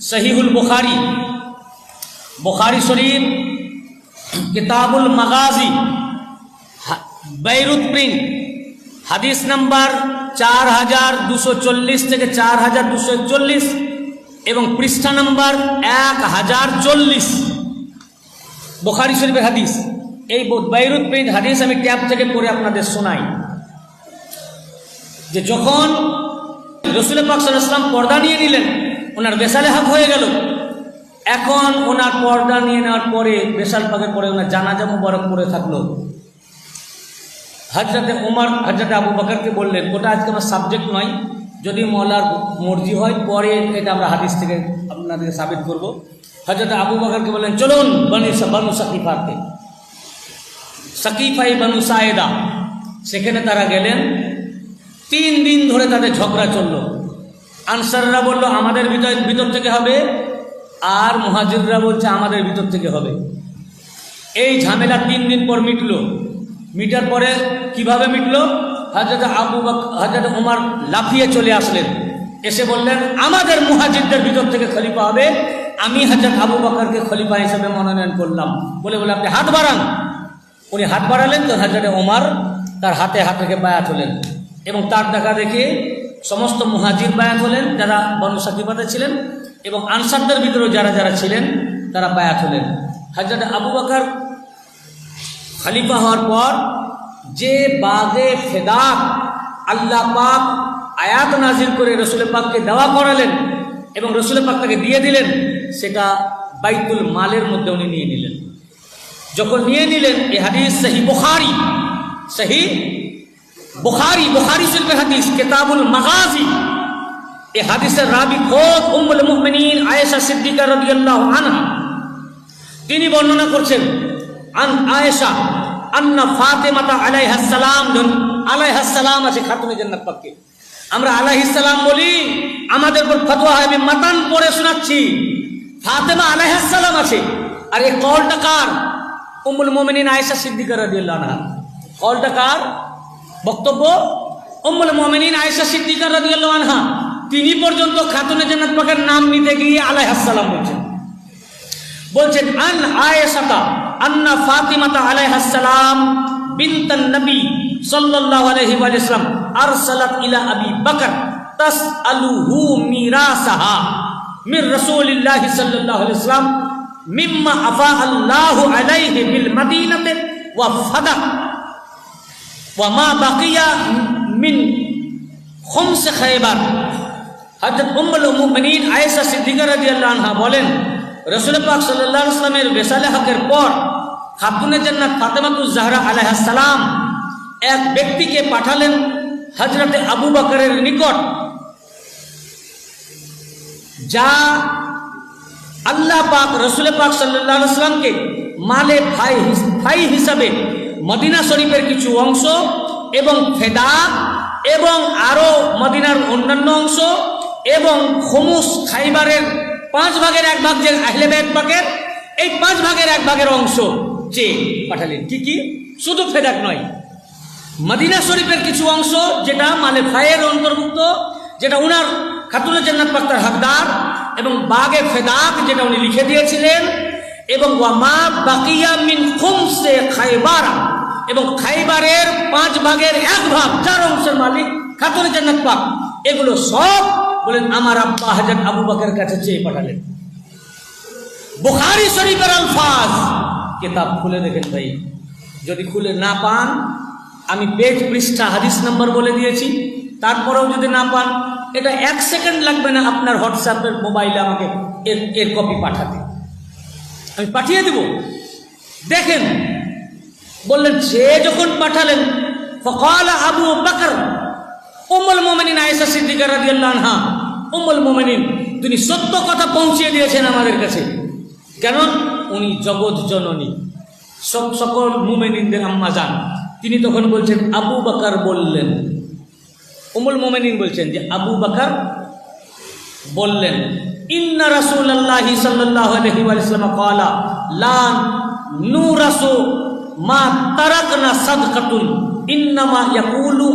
সহিহুল বুখারি। বুখারি শরীফ, কিতাবুল মাগাজি Beirut print. হাদিস নাম্বার চার হাজার দুশো চল্লিশ থেকে চার হাজার দুশো চল্লিশ এবং পৃষ্ঠা নাম্বার এক হাজার চল্লিশ। বুখারি শরীফের হাদিস। এই ব- বেইরুত প্রিন্ট হাদিস আমি ট্যাব থেকে পড়ে আপনাদের শোনাই। যে যখন রসুল পাক সাল্লাম পর্দা নিয়ে নিলেন ওনার বেসালে হাক হয়ে গেল। এখন ওনার পর্দা নিয়ে নেওয়ার পরে বেসাল পাকের পরে ওনার জানাজা মুবারক পড়ে থাকল। হাজরাতে ওমর হাজরাতে আবু বাকরকে বললেন, ওটা আজকে আমার সাবজেক্ট নয়। যদি মলার মর্জি হয়, পরে এটা আমরা হাদিস থেকে আপনাদেরকে সাবিত করব। হাজরাতে আবু বাকরকে বললেন, চলুন বানু বানু সাকিফাতে সাকিফাই বানু সায়েদা, সেখানে তারা গেলেন। তিন দিন ধরে তাদের ঝগড়া চলল। আনসাররা বলল, আমাদের ভিতর ভিতর থেকে হবে। আর মুহাজিররা বলছে, আমাদের ভিতর থেকে হবে। এই ঝামেলা তিন দিন পর মিটলো। মিটার পরে কীভাবে মিটলো? হাজরত আবু হাজরত উমার লাফিয়ে চলে আসলেন। এসে বললেন, আমাদের মুহাজিরদের ভিতর থেকে খলিফা হবে। আমি হাজরত আবু বকরকে খলিফা হিসেবে মনোনয়ন করলাম। বলে বলে আপনি হাত বাড়ান। উনি হাত বাড়ালেন, তো হাজরত ওমার তার হাতে হাত রেখে বায়াত হলেন এবং তার দেখা দেখে সমস্ত মুহাজির বায়াত হলেন, যারা বনু ছিলেন, এবং আনসারদের ভিতরেও যারা যারা ছিলেন, তারা বায়াত হলেন। হাজরত আবু বকর খালিফা হওয়ার পর যে বাগে ফেদাক আল্লাহ পাক আয়াত নাজির করে রসুল পাককে দেওয়া করালেন এবং রসুল পাক তাকে দিয়ে দিলেন, সেটা বাইতুল মালের মধ্যে উনি নিয়ে নিলেন। যখন নিয়ে নিলেন এই হাদিস সহি বুখারি সহি বুখারি বুখারি শরীফের হাদিস, কেতাবুল মাগাজি। এ হাদিসের রাবি খোদ উম্মুল মুমিনিন আয়েশা সিদ্দিকা রাদিয়াল্লাহু আনহা। তিনি বর্ণনা করছেন, আন আয়েশা আন্না ফাতেমাতা আলাইহাস সালাম আলাইহাস সালাম আছে খাতুনে জান্নাত পাককে। আমরা আলাইহিস সালাম বলি, আমাদের উপর ফতোয়া হয়, আমি মাতান পড়ে শোনাচ্ছি। ফাতেমা আলাইহাস সালাম আছে। আর এই কলটা কার? উম্মুল মুমিনিন আয়েশা সিদ্দিকা রাদিয়াল্লাহু আনহা। কলটা কার? বক্তব্য? উম্মুল মুমিনিন আয়েশা সিদ্দিকা রাদিয়াল্লাহু আনহা, তিনি পর্যন্ত খাতুনে জান্নাত পাকের নাম নিতে গিয়ে আলাইহাস সালাম বলছেন। বলছেন, আন আয়েশাতা আন্না ফাতিমাতা আলাইহা সালাম বিনতান নবী সাল্লাল্লাহু আলাইহি ওয়া সাল্লাম আরসালাত ইলা আবি বকর তাসআলুহু মিরাসাহা মির রাসূলিল্লাহ সাল্লাল্লাহু আলাইহি ওয়াসাল্লাম মিম্মা আফা আল্লাহু আলাইহি বিল মদিনাতে ওয়া ফাদা ওয়া মা বাকিয়া মিন খুমস খায়বার হযরত উম্মুল মুমিনিন আয়েশা সিদ্দিকা রাদিয়াল্লাহু আনহা বলেন রসুল পাক সাল্লাহ ইসলামের বেসালে হকের পর খাতুনে জান্নাত ফাতেমাতুজ জাহরা আলাইহিস সালাম এক ব্যক্তিকে পাঠালেন হজরতে আবু বকরের নিকট। যা আল্লাহ পাক রসুল পাক সাল্লাহ ইসলামকে মালে ভাই ভাই হিসাবে মদিনা শরীফের কিছু অংশ এবং ফেদা এবং আরও মদিনার অন্যান্য অংশ এবং খমুস খাইবারের পাঁচ ভাগের এক ভাগ যে আহলে এক ভাগের এই পাঁচ ভাগের এক ভাগের অংশ যে পাঠালেন। কি কি? শুধু ফেদাক নয়। মদিনা শরীফের কিছু অংশ যেটা মালে ফায়ের অন্তর্ভুক্ত, যেটা উনার খাতুনে জান্নাত পাক্তার হকদার এবং বাগে ফেদাক যেটা উনি লিখে দিয়েছিলেন এবং ওয়ামা বাকিয়া মিন খুমসে খাইবারা। এবং খাইবারের পাঁচ ভাগের এক ভাগ চার অংশের মালিক খাতুনে জান্নাত পাক। এগুলো সব বলেন আমার আব্বা হাজার আবু বাকের কাছে চেয়ে পাঠালেন। বুখারি শরীফের আলফাজ। কিতাব খুলে দেখেন ভাই। যদি খুলে না পান, আমি পেজ পৃষ্ঠা হাদিস নাম্বার বলে দিয়েছি। তারপরেও যদি না পান, এটা এক সেকেন্ড লাগবে না আপনার হোয়াটসঅ্যাপের মোবাইলে আমাকে এর এর কপি পাঠাতে। আমি পাঠিয়ে দেব। দেখেন বললেন, সে যখন পাঠালেন, ফকাল আবু বকর, উম্মুল মুমিনিন আয়েশা সিদ্দিকা রাদিয়াল্লাহু আনহা, উম্মুল মুমিনিন, তিনি সত্য কথা পৌঁছিয়ে দিয়েছেন আমাদের কাছে। কেন? উনি জগৎ জননী। সব সকল মুমিনিনদের আম্মা যান তিনি তখন বলছেন, আবু বকর বললেন। উমুল মোমেনিন বলছেন যে, আবু বকর বললেন, ইন্না রাসূলুল্লাহি সাল্লাল্লাহু আলাইহি সাল্লাম ক্বালা লা নুরাসু মা তারাকনা সাদকাতুন ইন্নামা ইয়াকুলু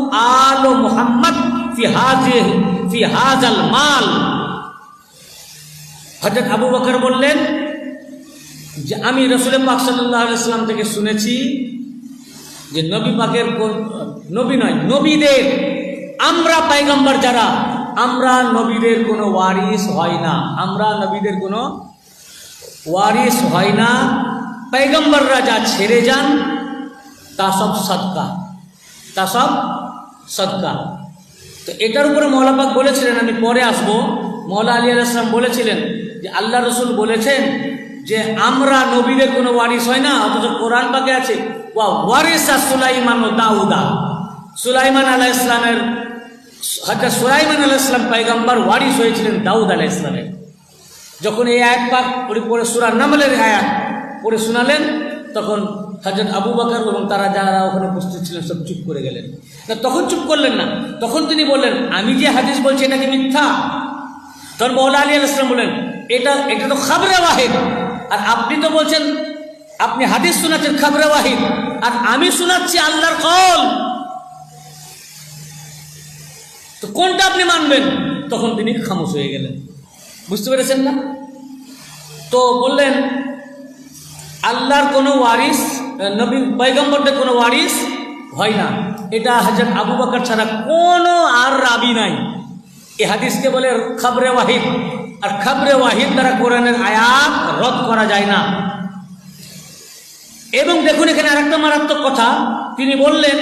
আলু মুহাম্মদ ফি হাজিহি ফি হাজাল মাল। হজরত আবু বকর বললেন, যে আমি রসুল পাক সাল্লাহ আলাইসাল্লাম থেকে শুনেছি যে নবী পাকের নবী নয়, নবীদের। আমরা পাইগম্বর যারা, আমরা নবীদের কোনো ওয়ারিস হয় না। আমরা নবীদের কোনো ওয়ারিস হয় না। পাইগম্বররা যা ছেড়ে যান তা সব সৎকা তা সব সৎকা তো এটার উপরে মৌলাপাক বলেছিলেন আমি পরে আসব মৌলা আলী আলাইসলাম বলেছিলেন যে আল্লাহ রসুল বলেছেন যে, আমরা নবীদের কোনো ওয়ারিস হয় না, অথচ কোরআন পাকে আছে। ওয়া ওয়ারিসা সুলাইমান ও দাউদা। সুলাইমান আলাহ ইসলামের হজরত সুলাইমান আলাহ ইসলাম পাইগাম্বার ওয়ারিস হয়েছিলেন দাউদ আলাহ ইসলামের যখন এই আয়াত পাক পড়ে সুরার নামলের আয়াত পড়ে শোনালেন, তখন হজরত আবু বাকর এবং তারা যারা ওখানে উপস্থিত ছিলেন সব চুপ করে গেলেন। না, তখন চুপ করলেন না। তখন তিনি বললেন, আমি যে হাদিস বলছি এটা কি মিথ্যা? তখন মৌলা আলী আল ইসলাম বললেন, এটা এটা তো খাবরে ওয়াহিদ। আর আপনি তো বলছেন, আপনি হাদিস শোনাচ্ছেন খাবরে ওয়াহিদ। আর আমি শোনাচ্ছি আল্লাহর কল তো কোনটা আপনি মানবেন? তখন তিনি খামোশ হয়ে গেলেন। বুঝতে পেরেছেন না? তো বললেন আল্লাহর কোনো ওয়ারিস নবী পৈগম্বরদের কোনো ওয়ারিস হয় না। এটা হাজার আবু বাকর ছাড়া কোনো আর রাবি নাই। এ হাদিসকে বলে খাবরে ওয়াহিদ। আর খাবরে ওয়াহিদ দ্বারা কোরআনের আয়াত রদ করা যায় না। এবং দেখুন এখানে আরেকটা মারাত্মক কথা। তিনি বললেন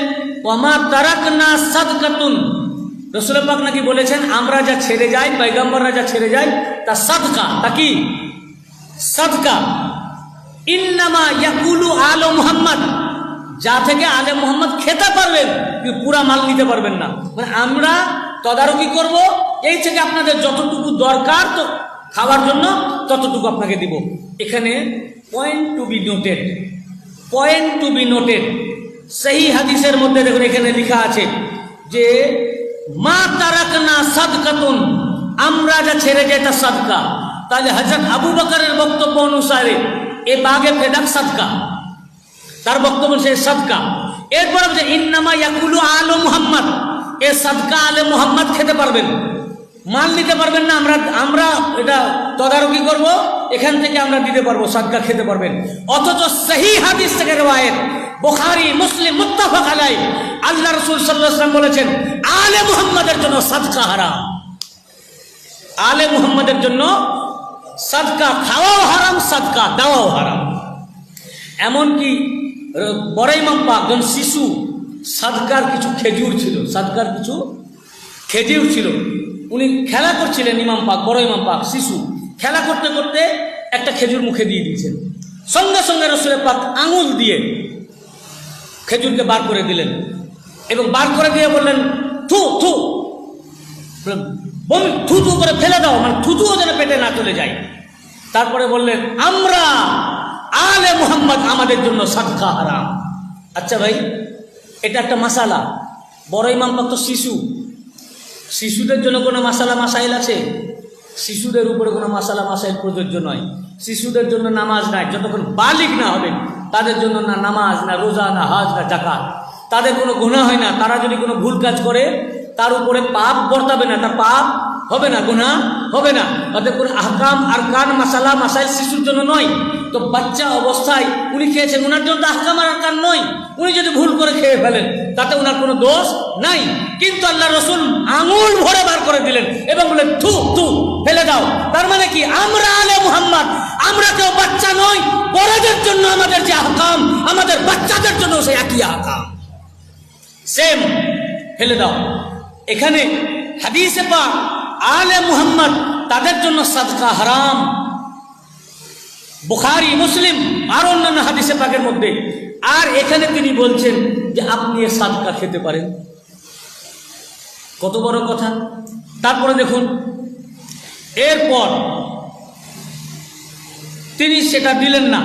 ওমা তারাক না সাদকাতুন। রসুল পাক নাকি বলেছেন, আমরা যা ছেড়ে যাই পৈগম্বররা যা ছেড়ে যাই তা সাদকা। তা কি? সাদকা। ইন্নামা ইয়াকুলু আলো মুহাম্মদ। যা থেকে আলে মোহাম্মদ খেতে পারবেন পুরা মাল নিতে পারবেন না। মানে আমরা তদারকি করব, এই থেকে আপনাদের যতটুকু দরকার তো খাওয়ার জন্য ততটুকু আপনাকে দিব। এখানে point to be noted point to be noted সেই হাদিসের মধ্যে দেখুন, এখানে লেখা আছে যে, মা তারাক না সাদকাতুন, আমরা যা ছেড়ে যাই তা সাদকা। তাহলে হজরত আবু বকরের বক্তব্য অনুসারে এ বাগে ফেদাক সাদকা। তার বক্তব্য সে সাদকা। এরপর যে ইন্নামা ইয়াকুলু আলো মুহাম্মদ। এ সাদকা আলে মুহাম্মদ খেতে পারবেন। মাল নিতে পারবেন না, আমরা আমরা এটা তদারকি করব, এখান থেকে আমরা দিতে পারব, সাদকা খেতে পারবেন। অথচ সেই হাদিস থেকে রেওয়ায়েত, বুখারী, মুসলিম, মুত্তাফাক আলাই আল্লাহ রাসূল ওয়াসাল্লাম বলেছেন, আলে মুহাম্মদের জন্য সাদকা হারাম। আলে মুহাম্মদের জন্য সাদকা খাওয়াও হারাম, সাদকা দেওয়াও হারাম। এমনকি বড় ইমাম পাক যখন শিশু, সাদকার কিছু খেজুর ছিল, সাদকার কিছু খেজুর ছিল। উনি খেলা করছিলেন ইমাম পাক বড় ইমাম পাক, শিশু। খেলা করতে করতে একটা খেজুর মুখে দিয়ে দিয়েছেন। সঙ্গে সঙ্গে রসুলের পাক আঙুল দিয়ে খেজুরকে বার করে দিলেন। এবং বার করে দিয়ে বললেন, থু থু বমি থুতু করে ফেলে দাও মানে থুতুও যেন পেটে না চলে যায়। তারপরে বললেন, আমরা আলে মোহাম্মদ আমাদের জন্য সাদকা হারাম। আচ্ছা ভাই, এটা একটা মাসালা। বড় ইমাম পাক তো শিশু। শিশুদের জন্য কোনো মাসালা মাসাইল আছে? শিশুদের উপরে কোনো মাসালা মাসাইল প্রযোজ্য নয়। শিশুদের জন্য নামাজ নাই, যতক্ষণ বালিক না হবে তাদের জন্য না নামাজ, না রোজা, না হাজ, না জাকাত তাদের কোনো গুণা হয় না। তারা যদি কোনো ভুল কাজ করে তার উপরে পাপ বর্তাবে না তার পাপ হবে না গুণা হবে না। তাদের কোনো আহকাম আর কান মাসালা, মাসাইল শিশুর জন্য নয়। তো বাচ্চা অবস্থায় উনি খেয়েছেন ওনার জন্য আহকাম আর কান নয়। উনি যদি ভুল করে খেয়ে ফেলেন, তাতে ওনার কোনো দোষ নাই। কিন্তু আল্লাহ রসুল আঙুল ভরে বার করে দিলেন এবং বললেন, থু থু, ফেলে দাও। তার মানে কি? আমরা আলে মুহাম্মদ, আমরা কেউ বাচ্চা নই। বড়দের জন্য আমাদের যে আহকাম, আমাদের বাচ্চাদের জন্য সেই একই আহকাম। সেম ফেলে দাও। এখানে হাদিসে পা আলে মুহাম্মদ তাদের জন্য সাদকা হারাম। বুখারি, মুসলিম আর অন্যান্য হাদিসে পাকের মধ্যে। আর এখানে তিনি বলছেন যে আপনি সাদকা খেতে পারেন। কত বড় কথা। তারপরে দেখুন, এরপর তিনি সেটা দিলেন না।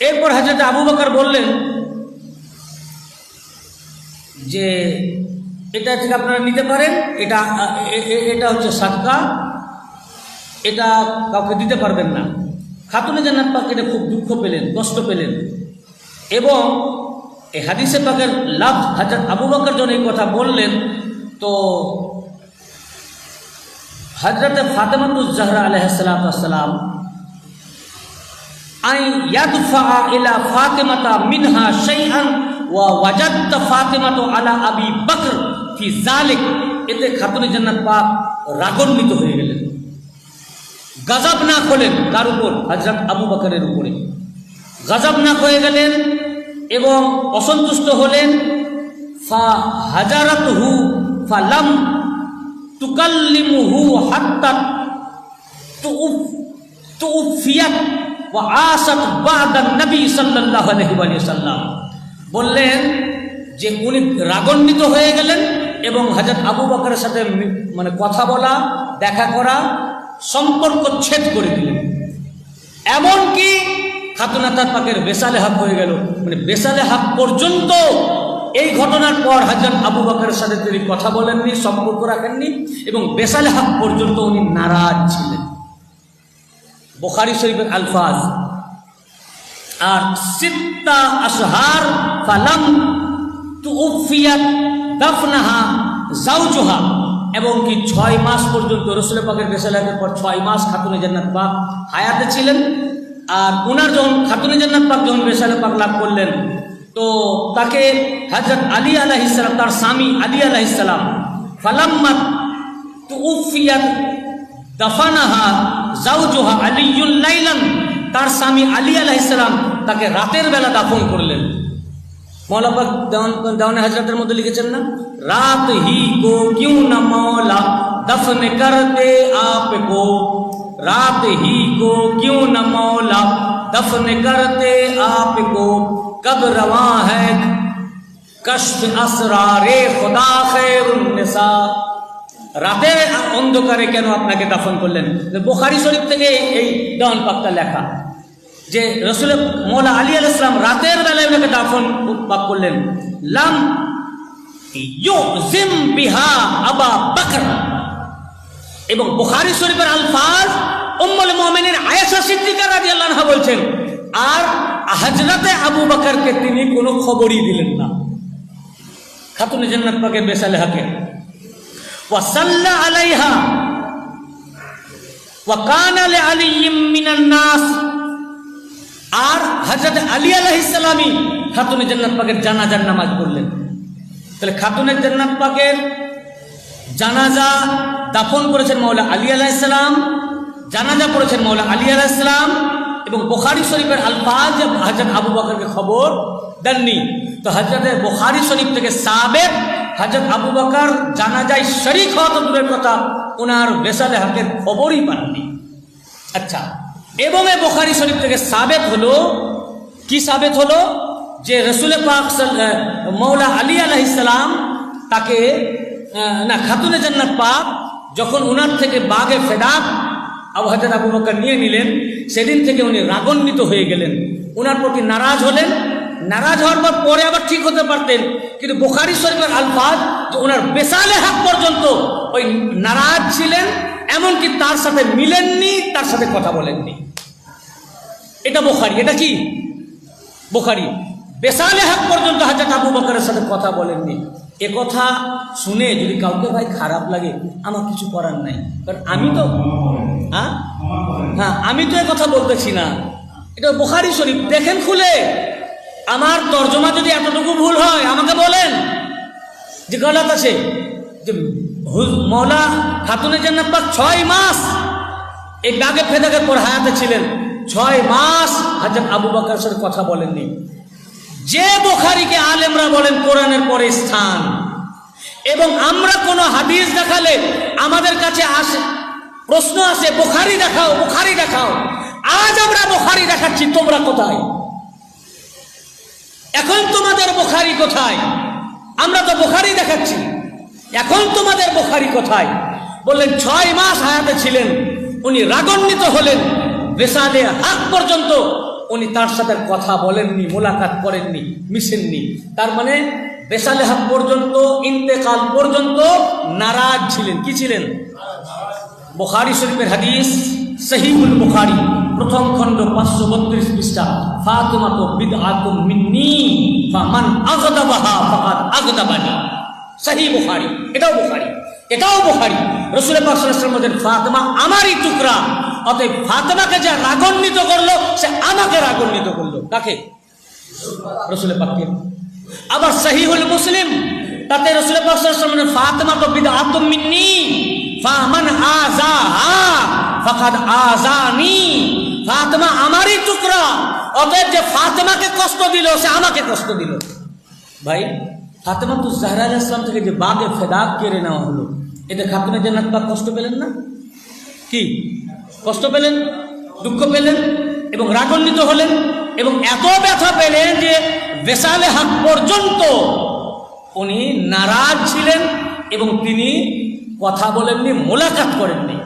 এরপর হাজরত আবু বকর বললেন যে এটা থেকে আপনারা নিতে পারেন, এটা এটা হচ্ছে সাদকা এটা কাউকে দিতে পারবেন না। খাতুনে জান্নাত পাক এটা খুব দুঃখ পেলেন, কষ্ট পেলেন। এবং এই হাদিসে পাকের লাভ হাজার আবু বকর যখন এই কথা বললেন, তো হজরত ফাতেমাতুজ্জাহরা আলহাম আই ইয়াদফা ইলা ফাতেমাতা মিনহা শাইআন ওয়া ওয়াজাদতা ফাতেমাতু আলা আবি বকর ফি যালিক। এতে খাতুনে জান্নাত পাক রাগান্বিত হয়ে গেলেন। গজব না হলেন কার উপর? হজরত আবু বকরের উপরে। গজব না হয়ে গেলেন এবং অসন্তুষ্ট হলেন। ফা হাজারত হু ফালাম তুকাল্লিমুহু হাত্তা তুউফ তুউফিয়াত ওয়া আসাত বাদা নবী সাল্লাল্লাহু আলাইহি ওয়া সাল্লাম বললেন যে উনি রাগান্বিত হয়ে গেলেন এবং হাজার আবু বকরের সাথে মানে কথা বলা, দেখা করা, সম্পর্ক ছেদ করে দিলেন। এমনকি খাতুনাতার পাকের বেসালে হাক হয়ে গেল। মানে বেসালে হাক পর্যন্ত এই ঘটনার পর হাজার আবু বকরের সাথে তিনি কথা বলেননি, সম্পর্ক রাখেননি এবং বেসালে হাক পর্যন্ত উনি নারাজ ছিলেন। বোখারি শরীফের আলফাজ। আর সিত্তা আসহার ফালাম তুউফিয়াত দাফনাহা জাউজুহা এবং কি ছয় মাস পর্যন্ত রসুল পাকের বেসালাকের পর ছয় মাস খাতুনে জান্নাত পাক হায়াতে ছিলেন। আর উনার যখন খাতুনে জান্নাত পাক যখন বেসালে পাক লাভ করলেন, তো তাকে হজরত আলী আলাহিসাল্লাম তার স্বামী আলী আলাহিসাল্লাম ফালাম্মাত তুউফিয়াত দাফানাহা জাউজুহা আলিয়ুল লাইলান, তার স্বামী আলী আলাইসালাম তাকে রাতের বেলা দাফন করলেন। মৌলাপাক দেওয়ানে হাজরাতের মধ্যে লিখেছেন না রাত হি কো কিউ না মৌলা দফন করতে আপ কো রাত হি কো কিউ না মৌলা দফন করতে আপ কো কব রওয়া है কশফ আসরারে খুদা খৈরুন নিসা রাতে অন্ধকারে কেন আপনাকে দাফন করলেন বোখারি শরীফ থেকে এই দহন পাকটা লেখা যে রসুল মৌলা আলী আল ইসলাম রাতের বেলায় ওনাকে দাফন পাক করলেন। লাম ইউজিম বিহা আবা বকর। এবং বুখারী শরীফের আলফাজ উম্মুল মুমিনিন আয়েশা সিদ্দিকা রাদিয়াল্লাহু আনহা বলছেন, আর হযরতে আবু বকরকে তিনি কোনো খবরই দিলেন না। খাতুনে জান্নাত বেসালে হাকে ওয়াসাল্লা আলাইহা ওয়াকানা লিআলী মিনান নাস। আর হযরত আলী আলাইহিস সালামী খাতুনে জান্নাত পাকের জানাজার নামাজ পড়লেন। তাহলে খাতুনের জান্নাত পাকের জানাজা দাফন করেছেন মৌলা আলী আলাইসালাম জানাজা পড়েছেন মৌলা আলী আলাইসালাম এবং বোখারি শরীফের আলফাজ হাজরত আবু বকরকে খবর দেননি। তো হজরতের বোখারি শরীফ থেকে সাবেক হজরত আবু বকর জানাজায় শরিক হওয়া তো দূরের কথা, ওনার বেসালে হাকের খবরই পাননি। আচ্ছা এবং এ বোখারি শরীফ থেকে সাবেত হলো, কি সাবেত হলো? যে রসুল পাক মৌলা আলী আলাইসালাম তাকে না, খাতুনে জান্নাত পাক যখন উনার থেকে বাগে ফেদাক আবু হাজার আবু বকর নিয়ে নিলেন, সেদিন থেকে উনি রাগান্বিত হয়ে গেলেন। উনার প্রতি নারাজ হলেন। নারাজ হওয়ার পর পরে আবার ঠিক হতে পারতেন। কিন্তু বোখারি শরীফের আলফাজ যে ওনার বেসালে হাত পর্যন্ত ওই নারাজ ছিলেন এমনকি তার সাথে মিলেননি তার সাথে কথা বলেননি। এটা বোখারি এটা কি? বোখারি। বেসালে হাত পর্যন্ত হাজার আবু বকরের সাথে কথা বলেননি। এ কথা শুনে যদি কাউকে ভাই খারাপ লাগে আমার কিছু করার নাই। কারণ আমি তো হ্যাঁ? হ্যাঁ আমি তো এ কথা বলতেছি না। এটা বোখারি শরীফ। দেখেন খুলে। আমার তর্জমা যদি এতটুকু ভুল হয় আমাকে বলেন। যে গলত আছে। যে মৌলা খাতুনে জান্নাত পাক ছয় মাস এই বাগে ফেদাকে পর হায়াতে ছিলেন। ছয় মাস হাজার আবু বকর সাথে কথা বলেননি। যে বোখারিকে আলেমরা বলেন কোরআনের পরে স্থান। এবং আমরা কোনো হাদিস দেখালে আমাদের কাছে আসে, প্রশ্ন আসে, বোখারি দেখাও বোখারি দেখাও। আজ আমরা বোখারি দেখাচ্ছি, তোমরা কোথায়? এখন তোমাদের বোখারি কোথায়? আমরা তো বোখারি দেখাচ্ছি। এখন তোমাদের বোখারি কোথায়? বললেন, ছয় মাস হায়াতে ছিলেন। উনি রাগান্বিত হলেন। বেসালে হাত পর্যন্ত উনি তার সাথে কথা বলেননি, মোলাকাত করেননি, মিশেননি। তার মানে বেসালে হাত পর্যন্ত, ইন্তেকাল পর্যন্ত নারাজ ছিলেন। কি ছিলেন? বুখারী শরীফের হাদিস, সহিহুল বুখারী, প্রথম খণ্ড পাঁচশো বত্রিশ পৃষ্ঠা। ফাতেমা তো বিদ আতুম মিন্নি, ফামান আগদাবাহা আগদাবানি। সহি বুখারি, এটাও বুখারী, এটাও বুখারি। রসুল পাকসালাম বলছেন ফাতেমা আমারই টুকরা, অতএব ফাতেমাকে যা রাগান্বিত করল, সে আমাকে রাগান্বিত করল। কাকে? রসুল পাককে। আবার সহিহুল মুসলিম, তাতে রসুল পাকসালাম ফাতেমা তো বিদ আতম মিন্নি, ফামান আজা ফাকাদ আজানি ফাতেমা আমারই টুকরা, অতএব যে ফাতেমাকে কষ্ট দিল, সে আমাকে কষ্ট দিল। ভাই ফাতেমা তো জাহরা আলাইহিস সালাম থেকে যে বাঘে ফেদাক কেড়ে নেওয়া হলো এতে খাতুনে জান্নাত পাক কষ্ট পেলেন না? কি? কষ্ট পেলেন? দুঃখ পেলেন? এবং রাগান্বিত হলেন? এবং এত ব্যথা পেলেন যে বেসালে হাত পর্যন্ত উনি নারাজ ছিলেন এবং তিনি কথা বলেননি, মোলাকাত করেননি।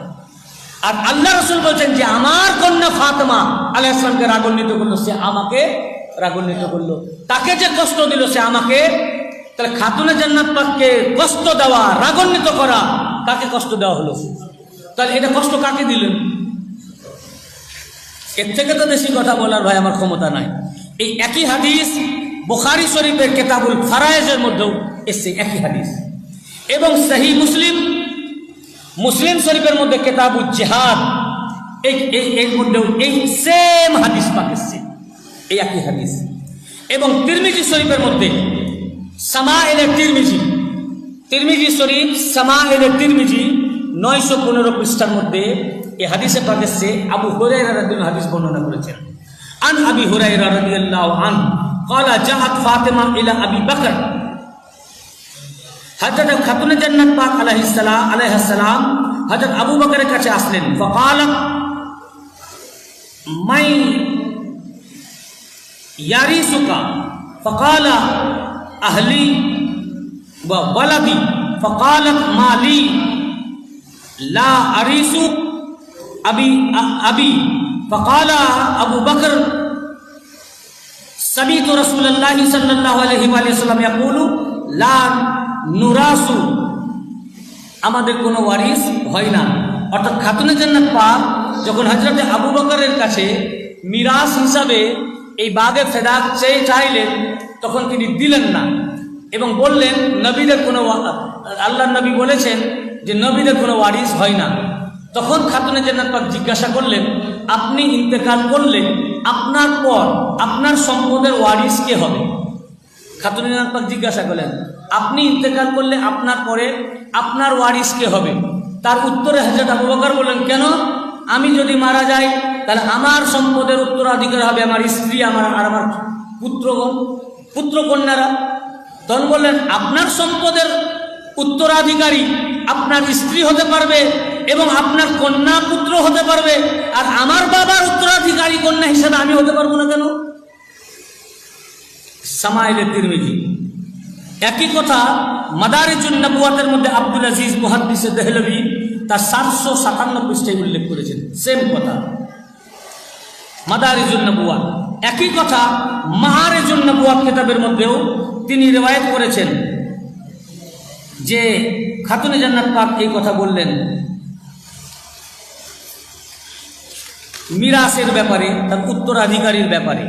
আর আল্লাহ রসুল বলছেন যে, আমার কন্যা ফাতেমা আলাহ ইসলামকে রাগান্বিত করল, সে আমাকে রাগান্বিত করল। তাকে যে কষ্ট দিল, সে আমাকে তাহলে খাতুনে জান্নাত পাককে কষ্ট দেওয়া, রাগান্বিত করা, কাকে কষ্ট দেওয়া হলো? তাহলে এটা কষ্ট কাকে দিলেন? এর থেকে তো বেশি কথা বলার ভাই আমার ক্ষমতা নাই। এই একই হাদিস বুখারি শরীফের কেতাবুল ফারায়েজের মধ্যেও এসছে একই হাদিস। এবং সেই মুসলিম মুসলিম শরীফের মধ্যে কেতাবুল জেহাদ, এই এই এর মধ্যেও এই সেম হাদিস পাক এসছে। এই একই হাদিস। এবং তিরমিজি শরীফের মধ্যে সামা এলে তিরমিজি। তিরমিজি শরীফ সামা এলে তিরমিজি, নয়শো পনেরো পৃষ্ঠার মধ্যে এই হাদিসে পাক এসছে, আবু হুরাইরা রাদিয়াল্লাহু হাদিস বর্ণনা করেছেন। আন আবি হুরাইরা রাদিয়াল্লাহু আন ক্বালা জাহাত ফাতেমা ইলা আবি বকর। হযরত খাতুন জান্নাত পাক আলাইহিস সালাম আলাইহিস সালাম হযরত আবু বকরের কাছে আসলেন। ফাকাল, মাই ইয়ারিসুকা? ফাকালা فقال اهلي وولدي فقالت مالي لا أريس أبي أبي فقال أبو بكر سمعت رسول الله صلى الله عليه وآله وسلم يقول لا نراس আমাদের কোনো ওয়ারিস হয় না অর্থাৎ খাতুনে জান্নাত পাক যখন হজরতে আবু বকরের কাছে মিরাস হিসাবে এই বাগে ফেদাক চেয়ে চাইলেন, তখন তিনি দিলেন না এবং বললেন, নবীদের কোনো আল্লাহ নবী বলেছেন যে নবীদের কোনো ওয়ারিস হয় না। তখন খাতুনে জান্নাত পাক জিজ্ঞাসা করলেন, আপনি ইন্তেকাল করলে আপনার পর আপনার সম্পদের ওয়ারিস কে হবে? খাতুনে পাক জিজ্ঞাসা করলেন, আপনি ইন্তেকাল করলে আপনার পরে আপনার ওয়ারিস কে হবে? তার উত্তরে হাজরত আবু বকর বললেন, কেন? আমি যদি মারা যাই, তাহলে আমার সম্পদের উত্তরাধিকার হবে আমার স্ত্রী, আমার আর আমার পুত্রগণ পুত্রকন্যারা তখন বললেন, আপনার সম্পদের উত্তরাধিকারী আপনার স্ত্রী হতে পারবে এবং আপনার কন্যা পুত্র হতে পারবে, আর আমার বাবার উত্তরাধিকারী কন্যা হিসেবে আমি হতে পারব না কেন? সামাইলে তিরমিজি। একই কথা মাদারিজুন নবুয়াতের মধ্যে আব্দুল আজিজ মুহাদ্দিসে দেহলভি তার সাতশো সাতান্ন পৃষ্ঠায় উল্লেখ করেছেন। সেম কথা। মাদারিজুন নবুয়া একই কথা মাহারেজুন নবুয়াত কিতাবের মধ্যেও তিনি রেওয়ায়ত করেছেন যে খাতুনে জান্নাত পাক এই কথা বললেন। মিরাসের ব্যাপারে, তার উত্তরাধিকারীর ব্যাপারে।